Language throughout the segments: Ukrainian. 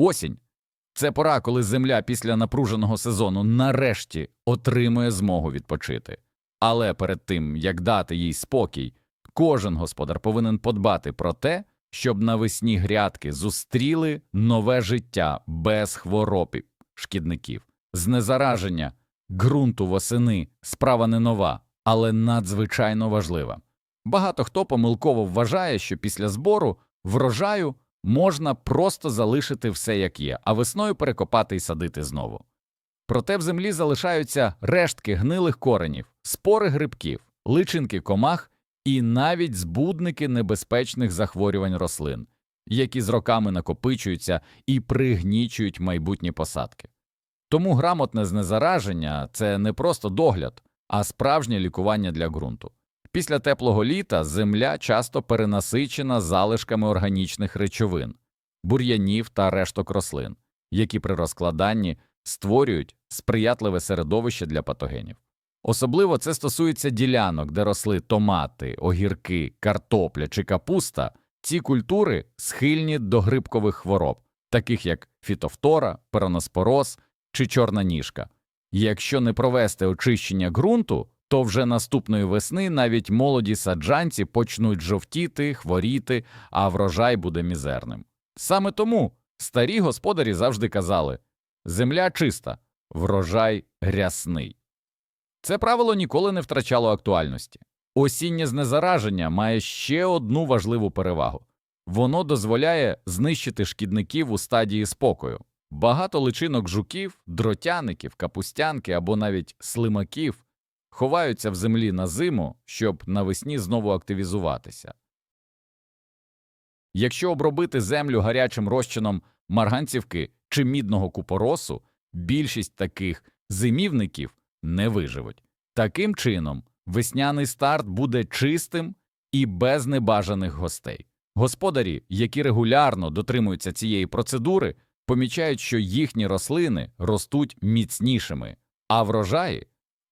Осінь це пора, коли земля після напруженого сезону нарешті отримує змогу відпочити. Але перед тим, як дати їй спокій, кожен господар повинен подбати про те, щоб навесні грядки зустріли нове життя без хвороб шкідників. Знезараження ґрунту восени справа не нова, але надзвичайно важлива. Багато хто помилково вважає, що після збору врожаю можна просто залишити все як є, а весною перекопати і садити знову. Проте в землі залишаються рештки гнилих коренів, спори грибків, личинки комах і навіть збудники небезпечних захворювань рослин, які з роками накопичуються і пригнічують майбутні посадки. Тому грамотне знезараження це не просто догляд, а справжнє лікування для ґрунту. Після теплого літа земля часто перенасичена залишками органічних речовин, бур'янів та решток рослин, які при розкладанні створюють сприятливе середовище для патогенів. Особливо це стосується ділянок, де росли томати, огірки, картопля чи капуста. Ці культури схильні до грибкових хвороб, таких як фітофтора, пероноспороз чи чорна ніжка. Якщо не провести очищення ґрунту, то вже наступної весни навіть молоді саджанці почнуть жовтіти, хворіти, а врожай буде мізерним. Саме тому старі господарі завжди казали земля чиста, врожай грясний. Це правило ніколи не втрачало актуальності. Осіннє знезараження має ще одну важливу перевагу воно дозволяє знищити шкідників у стадії спокою. Багато личинок жуків, дротяників, капустянки або навіть слимаків ховаються в землі на зиму, щоб навесні знову активізуватися. Якщо обробити землю гарячим розчином марганцівки чи мідного купоросу, більшість таких зимівників не виживуть. Таким чином, весняний старт буде чистим і без небажаних гостей. Господарі, які регулярно дотримуються цієї процедури, помічають, що їхні рослини ростуть міцнішими, а врожаї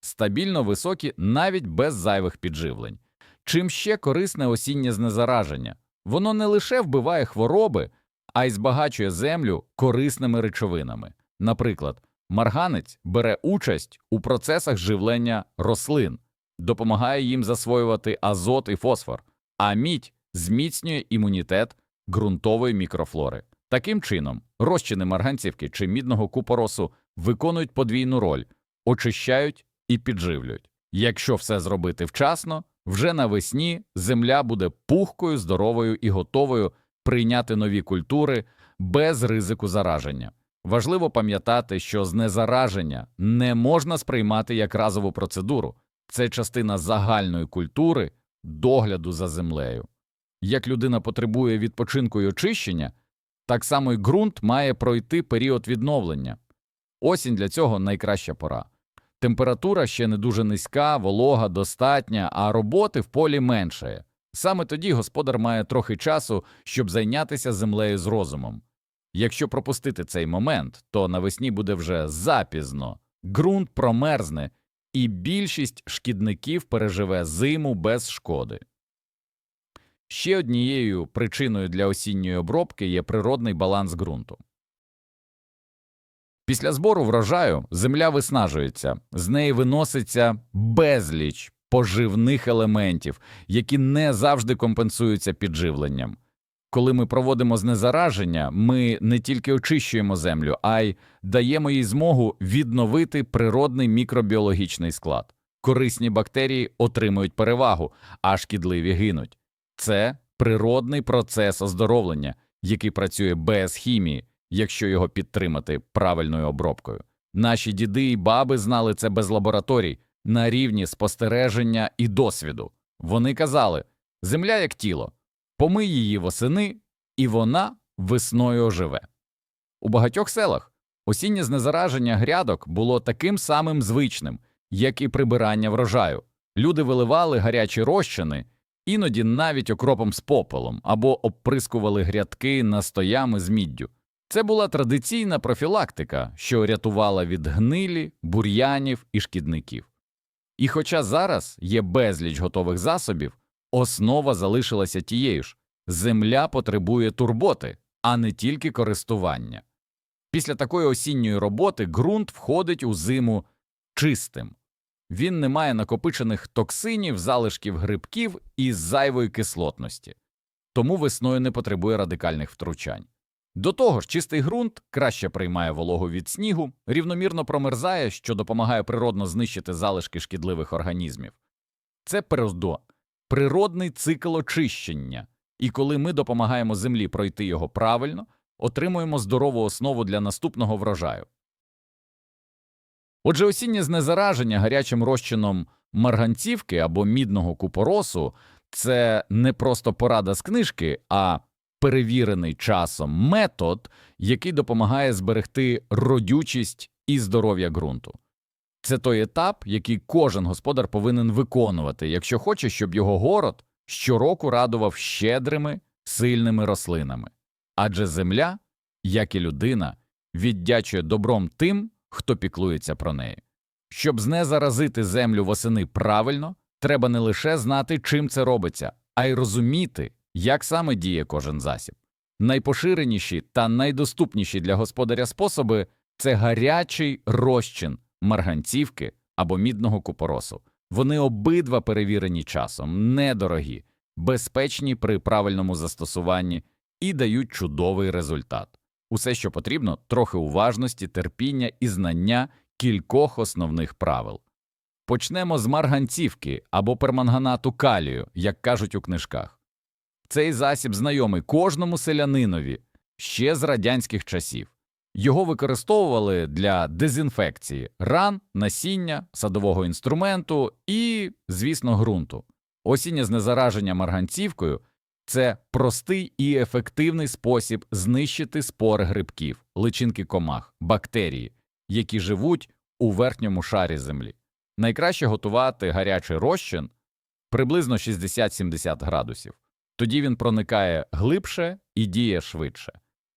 стабільно високі навіть без зайвих підживлень. Чим ще корисне осіннє знезараження? Воно не лише вбиває хвороби, а й збагачує землю корисними речовинами. Наприклад, марганець бере участь у процесах живлення рослин, допомагає їм засвоювати азот і фосфор, а мідь зміцнює імунітет ґрунтової мікрофлори. Таким чином, розчини марганцівки чи мідного купоросу виконують подвійну роль, очищають і підживлюють. Якщо все зробити вчасно, вже навесні земля буде пухкою, здоровою і готовою прийняти нові культури без ризику зараження. Важливо пам'ятати, що знезараження не можна сприймати як разову процедуру, це частина загальної культури догляду за землею. Як людина потребує відпочинку і очищення, так само й ґрунт має пройти період відновлення. Осінь для цього найкраща пора. Температура ще не дуже низька, волога достатня, а роботи в полі меншає. Саме тоді господар має трохи часу, щоб зайнятися землею з розумом. Якщо пропустити цей момент, то навесні буде вже запізно, ґрунт промерзне, і більшість шкідників переживе зиму без шкоди. Ще однією причиною для осінньої обробки є природний баланс ґрунту. Після збору врожаю земля виснажується, з неї виноситься безліч поживних елементів, які не завжди компенсуються підживленням. Коли ми проводимо знезараження, ми не тільки очищуємо землю, а й даємо їй змогу відновити природний мікробіологічний склад. Корисні бактерії отримують перевагу, а шкідливі гинуть. Це природний процес оздоровлення, який працює без хімії, якщо його підтримати правильною обробкою. Наші діди і баби знали це без лабораторій на рівні спостереження і досвіду. Вони казали: земля як тіло, помий її восени, і вона весною оживе. У багатьох селах осіннє знезараження грядок було таким самим звичним, як і прибирання врожаю. Люди виливали гарячі розчини, іноді навіть окропом з попелом або обприскували грядки настоями з міддю. Це була традиційна профілактика, що рятувала від гнилі, бур'янів і шкідників. І хоча зараз є безліч готових засобів, основа залишилася тією ж земля потребує турботи, а не тільки користування. Після такої осінньої роботи ґрунт входить у зиму чистим. Він не має накопичених токсинів, залишків грибків і зайвої кислотності, тому весною не потребує радикальних втручань. До того ж, чистий ґрунт краще приймає вологу від снігу, рівномірно промерзає, що допомагає природно знищити залишки шкідливих організмів. Це природо, природний цикл очищення, і коли ми допомагаємо землі пройти його правильно, отримуємо здорову основу для наступного врожаю. Отже, осіннє знезараження гарячим розчином марганцівки або мідного купоросу це не просто порада з книжки, а перевірений часом метод, який допомагає зберегти родючість і здоров'я ґрунту. Це той етап, який кожен господар повинен виконувати, якщо хоче, щоб його город щороку радував щедрими, сильними рослинами. Адже земля, як і людина, віддячує добром тим, хто піклується про неї. Щоб знезаразити землю восени правильно, треба не лише знати, чим це робиться, а й розуміти, як саме діє кожен засіб. Найпоширеніші та найдоступніші для господаря способи це гарячий розчин марганцівки або мідного купоросу. Вони обидва перевірені часом, недорогі, безпечні при правильному застосуванні і дають чудовий результат. Усе, що потрібно, трохи уважності, терпіння і знання кількох основних правил. Почнемо з марганцівки або перманганату калію, як кажуть у книжках. Цей засіб знайомий кожному селянинові ще з радянських часів. Його використовували для дезінфекції ран, насіння, садового інструменту і, звісно, ґрунту. Осіннє знезараження марганцівкою це простий і ефективний спосіб знищити спори грибків, личинки комах, бактерії, які живуть у верхньому шарі землі. Найкраще готувати гарячий розчин приблизно 60-70 градусів. Тоді він проникає глибше і діє швидше.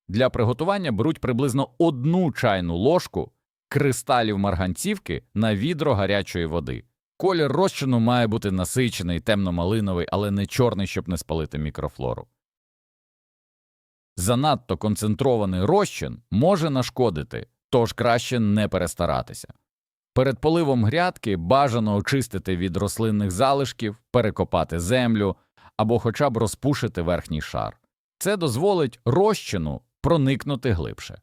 Для приготування беруть приблизно одну чайну ложку кристалів марганцівки на відро гарячої води. Колір розчину має бути насичений, темно-малиновий, але не чорний, щоб не спалити мікрофлору. Занадто концентрований розчин може нашкодити, тож краще не перестаратися. Перед поливом грядки бажано очистити від рослинних залишків, перекопати землю або хоча б розпушити верхній шар. Це дозволить розчину проникнути глибше.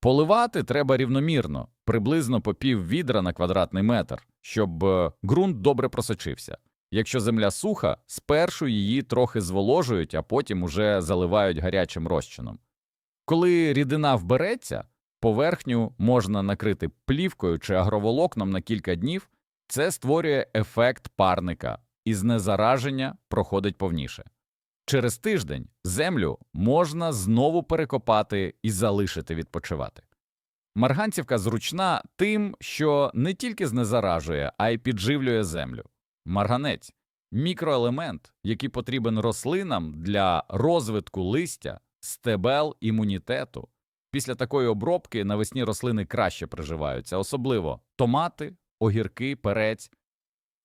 Поливати треба рівномірно, приблизно по пів відра на квадратний метр, щоб е, ґрунт добре просочився. Якщо земля суха, спершу її трохи зволожують, а потім уже заливають гарячим розчином. Коли рідина вбереться, поверхню можна накрити плівкою чи агроволокном на кілька днів, це створює ефект парника, і знезараження проходить повніше. Через тиждень землю можна знову перекопати і залишити відпочивати. Марганцівка зручна тим, що не тільки знезаражує, а й підживлює землю. Марганець мікроелемент, який потрібен рослинам для розвитку листя, стебел імунітету. Після такої обробки навесні рослини краще приживаються, особливо томати, огірки, перець.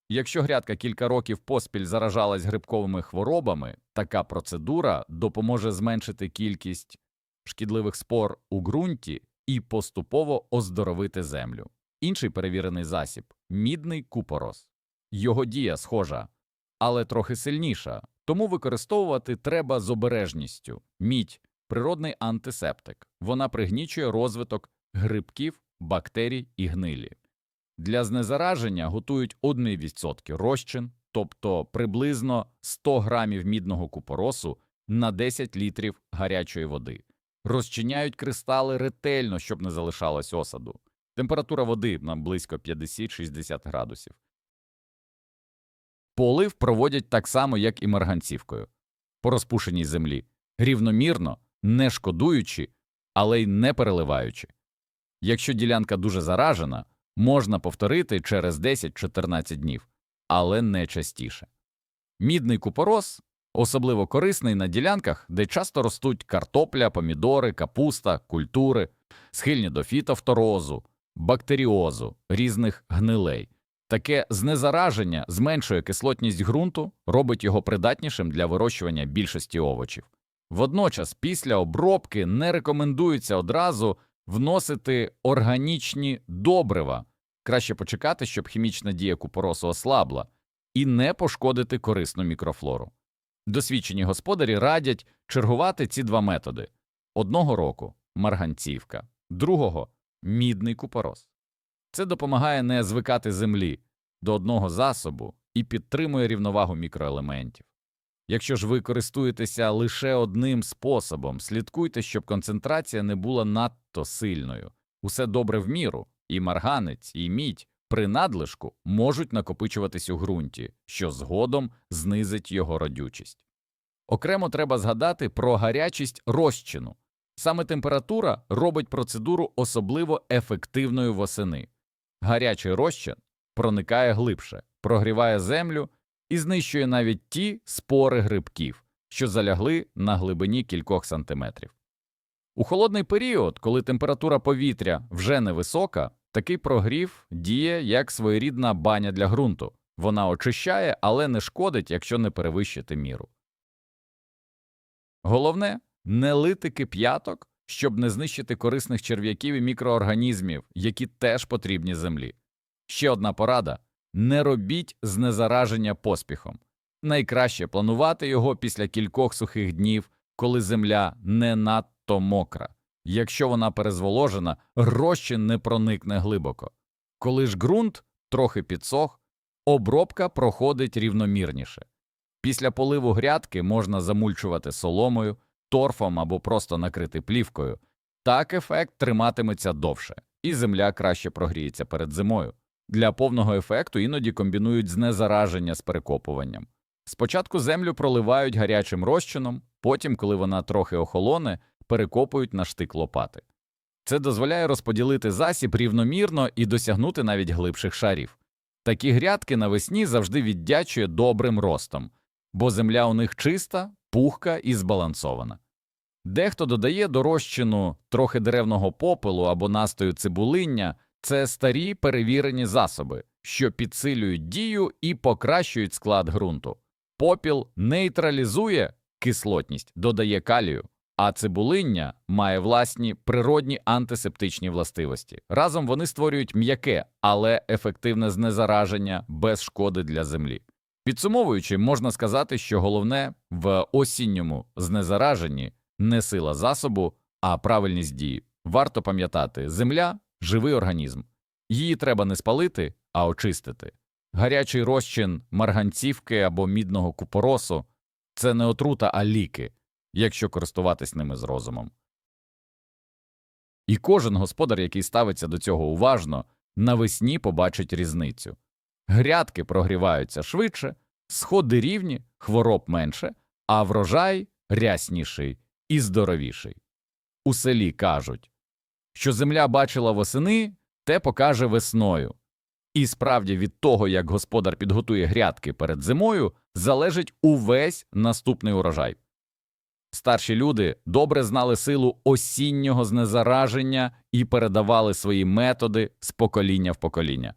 Якщо грядка кілька років поспіль заражалась грибковими хворобами, така процедура допоможе зменшити кількість шкідливих спор у ґрунті і поступово оздоровити землю. Інший перевірений засіб мідний купорос. Його дія схожа, але трохи сильніша, тому використовувати треба з обережністю. Мідь природний антисептик. Вона пригнічує розвиток грибків, бактерій і гнилі. Для знезараження готують 1% розчин, тобто приблизно 100 грамів мідного купоросу на 10 літрів гарячої води. Розчиняють кристали ретельно, щоб не залишалось осаду. Температура води на близько 50-60 градусів. Полив проводять так само, як і марганцівкою, по розпушеній землі, рівномірно, не шкодуючи, але й не переливаючи. Якщо ділянка дуже заражена, можна повторити через 10-14 днів, але не частіше. Мідний купорос особливо корисний на ділянках, де часто ростуть картопля, помідори, капуста, культури, схильні до фітофторозу, бактеріозу, різних гнилей. Таке знезараження зменшує кислотність ґрунту, робить його придатнішим для вирощування більшості овочів. Водночас, після обробки не рекомендується одразу вносити органічні добрива. Краще почекати, щоб хімічна дія купоросу ослабла, і не пошкодити корисну мікрофлору. Досвідчені господарі радять чергувати ці два методи одного року марганцівка, другого мідний купорос. Це допомагає не звикати землі до одного засобу і підтримує рівновагу мікроелементів. Якщо ж ви користуєтеся лише одним способом, слідкуйте, щоб концентрація не була надто сильною. Усе добре в міру, і марганець, і мідь при надлишку можуть накопичуватись у ґрунті, що згодом знизить його родючість. Окремо треба згадати про гарячість розчину. Саме температура робить процедуру особливо ефективною восени. Гарячий розчин проникає глибше, прогріває землю і знищує навіть ті спори грибків, що залягли на глибині кількох сантиметрів. У холодний період, коли температура повітря вже невисока, такий прогрів діє як своєрідна баня для ґрунту. Вона очищає, але не шкодить, якщо не перевищити міру. Головне не лити кип'яток, щоб не знищити корисних черв'яків і мікроорганізмів, які теж потрібні землі. Ще одна порада не робіть знезараження поспіхом. Найкраще планувати його після кількох сухих днів, коли земля не надто мокра. Якщо вона перезволожена, розчин не проникне глибоко. Коли ж ґрунт трохи підсох, обробка проходить рівномірніше. Після поливу грядки можна замульчувати соломою, торфом або просто накрити плівкою. Так ефект триматиметься довше, і земля краще прогріється перед зимою. Для повного ефекту іноді комбінують знезараження з перекопуванням. Спочатку землю проливають гарячим розчином, потім, коли вона трохи охолоне, перекопують на штик лопати. Це дозволяє розподілити засіб рівномірно і досягнути навіть глибших шарів. Такі грядки навесні завжди віддячує добрим ростом, бо земля у них чиста, пухка і збалансована. Дехто додає до розчину трохи деревного попелу або настою цибулиння це старі перевірені засоби, що підсилюють дію і покращують склад ґрунту. Попіл нейтралізує кислотність, додає калію, а цибулиння має власні природні антисептичні властивості. Разом вони створюють м'яке, але ефективне знезараження без шкоди для землі. Підсумовуючи, можна сказати, що головне в осінньому знезараженні не сила засобу, а правильність дії. Варто пам'ятати, земля живий організм. Її треба не спалити, а очистити. Гарячий розчин марганцівки або мідного купоросу це не отрута, а ліки, якщо користуватись ними з розумом. І кожен господар, який ставиться до цього уважно, навесні побачить різницю. Грядки прогріваються швидше, сходи рівні, хвороб менше, а врожай рясніший і здоровіший. У селі кажуть, що земля бачила восени, те покаже весною. І справді від того, як господар підготує грядки перед зимою, залежить увесь наступний урожай. Старші люди добре знали силу осіннього знезараження і передавали свої методи з покоління в покоління.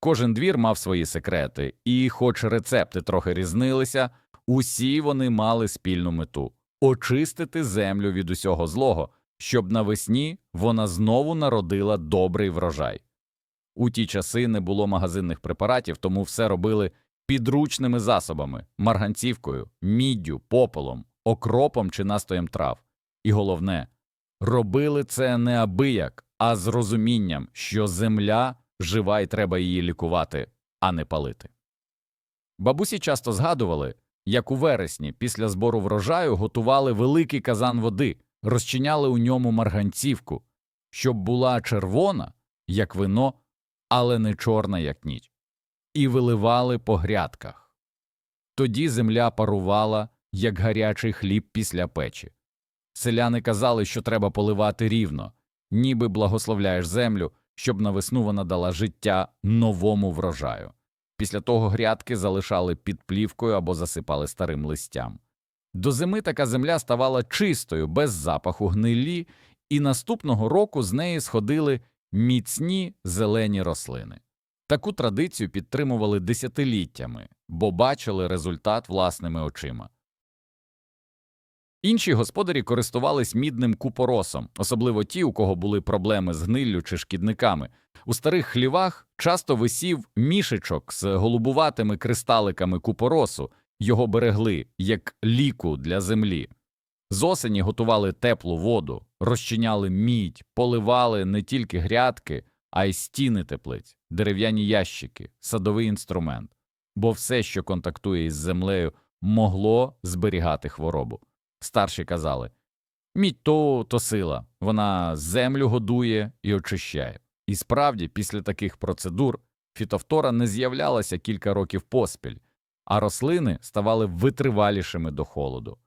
Кожен двір мав свої секрети, і, хоч рецепти трохи різнилися, усі вони мали спільну мету очистити землю від усього злого, щоб навесні вона знову народила добрий врожай. У ті часи не було магазинних препаратів, тому все робили підручними засобами марганцівкою, міддю, попелом, окропом чи настоєм трав. І головне, робили це не абияк, а з розумінням, що земля жива і треба її лікувати, а не палити. Бабусі часто згадували, як у вересні після збору врожаю готували великий казан води, розчиняли у ньому марганцівку, щоб була червона, як вино, але не чорна, як ніч, і виливали по грядках. Тоді земля парувала, як гарячий хліб після печі. Селяни казали, що треба поливати рівно, ніби благословляєш землю, щоб на весну вона дала життя новому врожаю. Після того грядки залишали під плівкою або засипали старим листям. До зими така земля ставала чистою, без запаху гнилі, і наступного року з неї сходили міцні зелені рослини. Таку традицію підтримували десятиліттями, бо бачили результат власними очима. Інші господарі користувались мідним купоросом, особливо ті, у кого були проблеми з гниллю чи шкідниками. У старих хлівах часто висів мішечок з голубуватими кристаликами купоросу, його берегли як ліку для землі. З осені готували теплу воду, розчиняли мідь, поливали не тільки грядки, а й стіни теплиць, дерев'яні ящики, садовий інструмент, бо все, що контактує із землею, могло зберігати хворобу. Старші казали мідь то, то сила, вона землю годує і очищає. І справді, після таких процедур фітофтора не з'являлася кілька років поспіль, а рослини ставали витривалішими до холоду.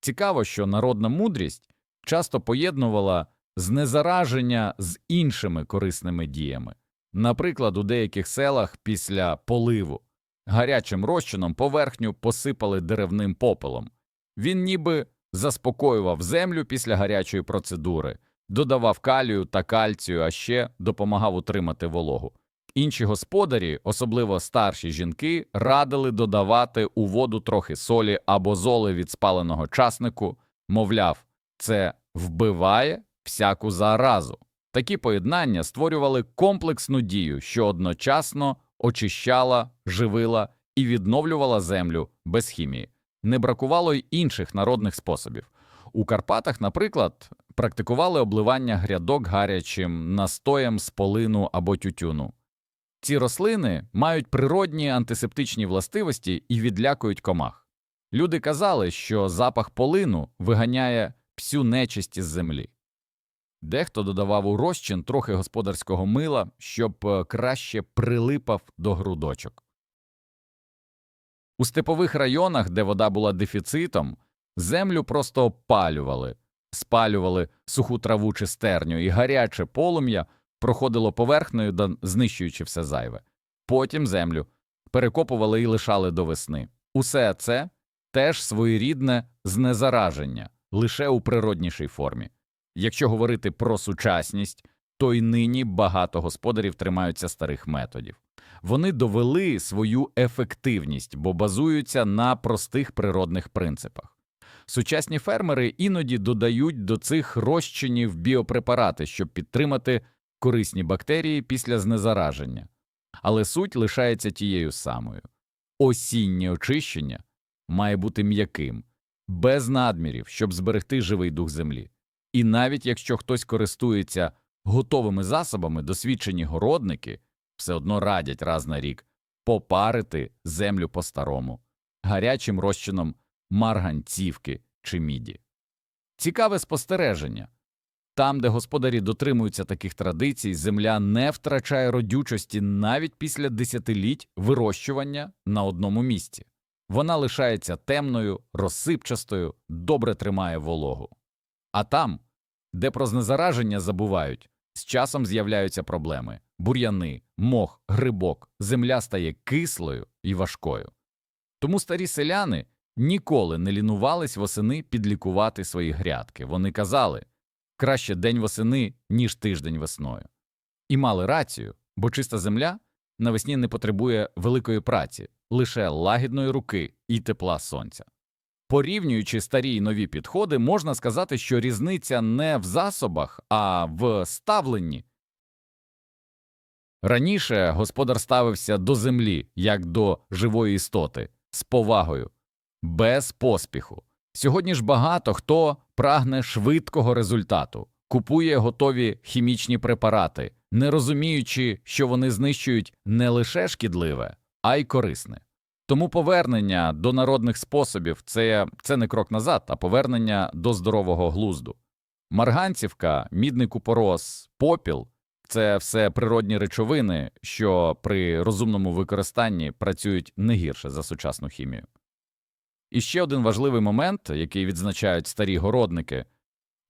Цікаво, що народна мудрість часто поєднувала знезараження з іншими корисними діями. Наприклад, у деяких селах після поливу гарячим розчином поверхню посипали деревним попелом. Він ніби заспокоював землю після гарячої процедури, додавав калію та кальцію, а ще допомагав утримати вологу. Інші господарі, особливо старші жінки, радили додавати у воду трохи солі або золи від спаленого часнику, мовляв, це вбиває всяку заразу. Такі поєднання створювали комплексну дію, що одночасно очищала, живила і відновлювала землю без хімії. Не бракувало й інших народних способів. У Карпатах, наприклад, практикували обливання грядок гарячим настоєм з полину або тютюну. Ці рослини мають природні антисептичні властивості і відлякують комах. Люди казали, що запах полину виганяє всю нечисть із землі. Дехто додавав у розчин трохи господарського мила, щоб е, краще прилипав до грудочок. У степових районах, де вода була дефіцитом, землю просто опалювали, спалювали суху траву чи стерню, і гаряче полум'я проходило поверхнею, знищуючи все зайве. Потім землю перекопували і лишали до весни. Усе це теж своєрідне знезараження, лише у природнішій формі. Якщо говорити про сучасність, то й нині багато господарів тримаються старих методів. Вони довели свою ефективність, бо базуються на простих природних принципах. Сучасні фермери іноді додають до цих розчинів біопрепарати, щоб підтримати корисні бактерії після знезараження. Але суть лишається тією самою. Осіннє очищення має бути м'яким, без надмірів, щоб зберегти живий дух землі. І навіть якщо хтось користується готовими засобами, досвідчені городники все одно радять раз на рік попарити землю по-старому, гарячим розчином марганцівки чи міді. Цікаве спостереження. Там, де господарі дотримуються таких традицій, земля не втрачає родючості навіть після десятиліть вирощування на одному місці. Вона лишається темною, розсипчастою, добре тримає вологу. А там, де про знезараження забувають, з часом з'являються проблеми бур'яни, мох, грибок, земля стає кислою і важкою. Тому старі селяни ніколи не лінувались восени підлікувати свої грядки. Вони казали краще день восени, ніж тиждень весною. І мали рацію, бо чиста земля навесні не потребує великої праці, лише лагідної руки і тепла сонця. Порівнюючи старі й нові підходи, можна сказати, що різниця не в засобах, а в ставленні. Раніше господар ставився до землі як до живої істоти з повагою, без поспіху. Сьогодні ж багато хто прагне швидкого результату, купує готові хімічні препарати, не розуміючи, що вони знищують не лише шкідливе, а й корисне. Тому повернення до народних способів це, це не крок назад, а повернення до здорового глузду. Марганцівка, мідний купорос, попіл це все природні речовини, що при розумному використанні працюють не гірше за сучасну хімію. І ще один важливий момент, який відзначають старі городники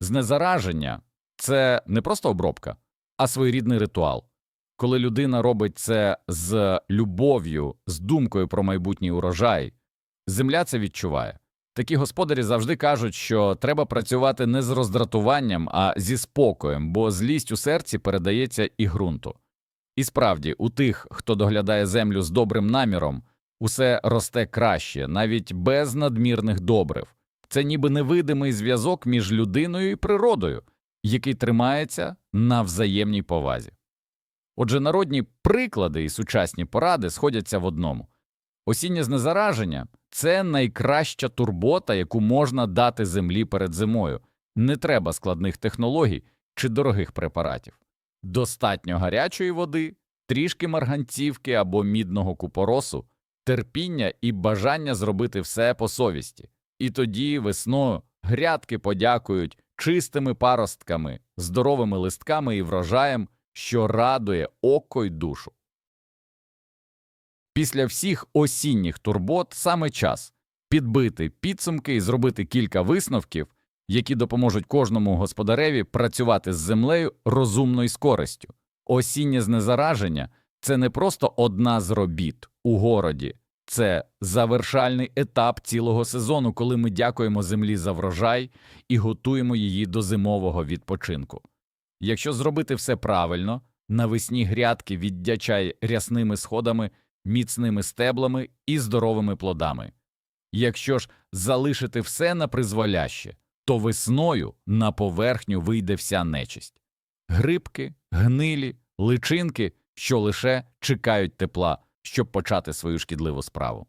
знезараження це не просто обробка, а своєрідний ритуал. Коли людина робить це з любов'ю, з думкою про майбутній урожай, земля це відчуває. Такі господарі завжди кажуть, що треба працювати не з роздратуванням, а зі спокоєм, бо злість у серці передається і ґрунту. І справді, у тих, хто доглядає землю з добрим наміром, усе росте краще, навіть без надмірних добрив. Це ніби невидимий зв'язок між людиною і природою, який тримається на взаємній повазі. Отже, народні приклади і сучасні поради сходяться в одному. Осіннє знезараження це найкраща турбота, яку можна дати землі перед зимою. Не треба складних технологій чи дорогих препаратів. Достатньо гарячої води, трішки марганцівки або мідного купоросу, терпіння і бажання зробити все по совісті. І тоді весною грядки подякують чистими паростками, здоровими листками і врожаєм, що радує око й душу. Після всіх осінніх турбот саме час підбити підсумки і зробити кілька висновків, які допоможуть кожному господареві працювати з землею розумно і з користю. Осіннє знезараження це не просто одна з робіт у городі, це завершальний етап цілого сезону, коли ми дякуємо землі за врожай і готуємо її до зимового відпочинку. Якщо зробити все правильно, навесні грядки віддячай рясними сходами, міцними стеблами і здоровими плодами. Якщо ж залишити все на призволяще, то весною на поверхню вийде вся нечисть. Грибки, гнилі, личинки, що лише чекають тепла, щоб почати свою шкідливу справу.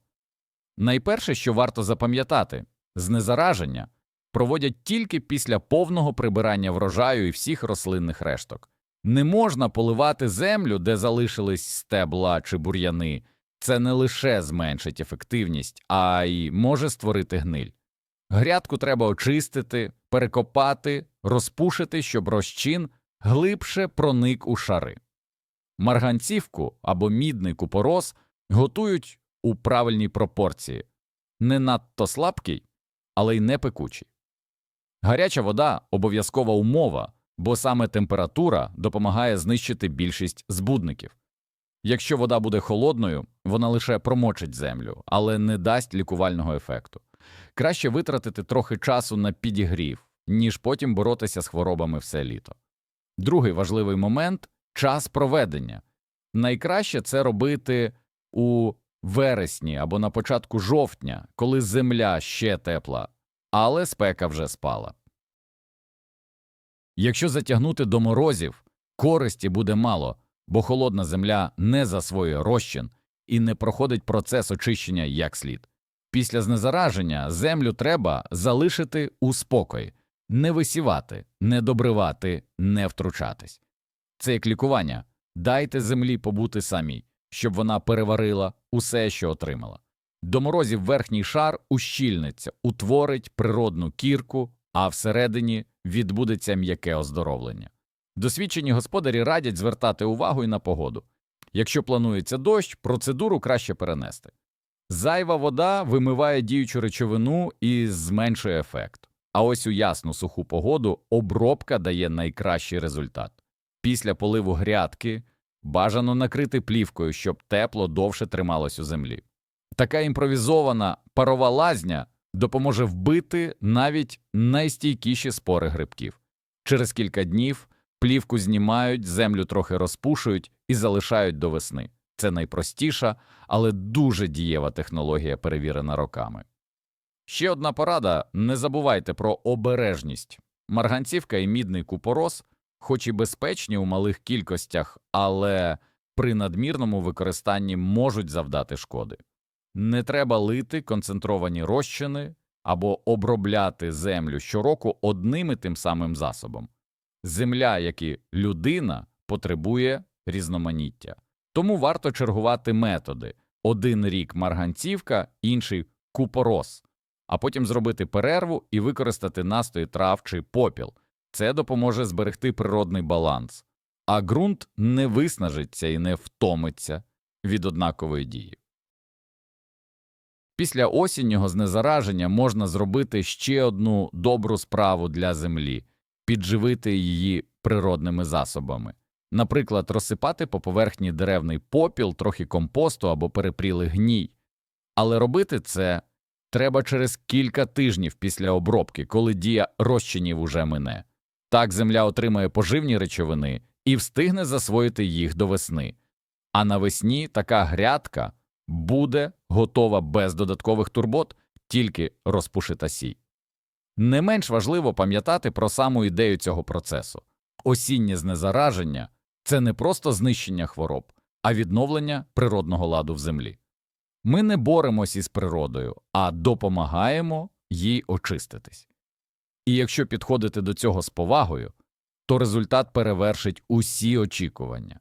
Найперше, що варто запам'ятати, знезараження проводять тільки після повного прибирання врожаю і всіх рослинних решток. Не можна поливати землю, де залишились стебла чи бур'яни. Це не лише зменшить ефективність, а й може створити гниль. Грядку треба очистити, перекопати, розпушити, щоб розчин глибше проник у шари. Марганцівку або мідний купорос готують у правильній пропорції, не надто слабкий, але й не пекучий. Гаряча вода обов'язкова умова, бо саме температура допомагає знищити більшість збудників. Якщо вода буде холодною, вона лише промочить землю, але не дасть лікувального ефекту. Краще витратити трохи часу на підігрів, ніж потім боротися з хворобами все літо. Другий важливий момент час проведення. Найкраще це робити у вересні або на початку жовтня, коли земля ще тепла, але спека вже спала. Якщо затягнути до морозів, користі буде мало, бо холодна земля не засвоює розчин і не проходить процес очищення як слід. Після знезараження землю треба залишити у спокої, не висівати, не добривати, не втручатись. Це як лікування. Дайте землі побути самій, щоб вона переварила усе, що отримала. До морозів верхній шар ущільниться, утворить природну кірку, а всередині відбудеться м'яке оздоровлення. Досвідчені господарі радять звертати увагу і на погоду. Якщо планується дощ, процедуру краще перенести. Зайва вода вимиває діючу речовину і зменшує ефект. А ось у ясну суху погоду обробка дає найкращий результат. Після поливу грядки бажано накрити плівкою, щоб тепло довше трималось у землі. Така імпровізована парова лазня допоможе вбити навіть найстійкіші спори грибків. Через кілька днів плівку знімають, землю трохи розпушують і залишають до весни. Це найпростіша, але дуже дієва технологія, перевірена роками. Ще одна порада не забувайте про обережність. Марганцівка і мідний купорос, хоч і безпечні у малих кількостях, але при надмірному використанні можуть завдати шкоди. Не треба лити концентровані розчини або обробляти землю щороку одним і тим самим засобом. Земля, як і людина, потребує різноманіття. Тому варто чергувати методи один рік марганцівка, інший купорос, а потім зробити перерву і використати настої трав чи попіл. Це допоможе зберегти природний баланс, а ґрунт не виснажиться і не втомиться від однакової дії. Після осіннього знезараження можна зробити ще одну добру справу для землі підживити її природними засобами. Наприклад, розсипати по поверхні деревний попіл, трохи компосту або перепрілий гній. Але робити це треба через кілька тижнів після обробки, коли дія розчинів уже мине. Так земля отримає поживні речовини і встигне засвоїти їх до весни. А навесні така грядка буде готова без додаткових турбот, тільки розпушита сій. Не менш важливо пам'ятати про саму ідею цього процесу. Осіннє знезараження це не просто знищення хвороб, а відновлення природного ладу в землі. Ми не боремось із природою, а допомагаємо їй очиститись. І якщо підходити до цього з повагою, то результат перевершить усі очікування.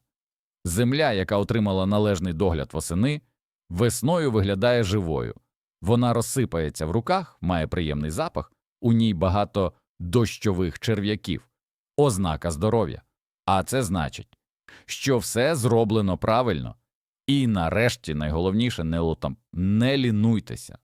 Земля, яка отримала належний догляд восени, весною виглядає живою. Вона розсипається в руках, має приємний запах, у ній багато дощових черв'яків, ознака здоров'я. А це значить, що все зроблено правильно. І нарешті найголовніше не лотам не лінуйтеся.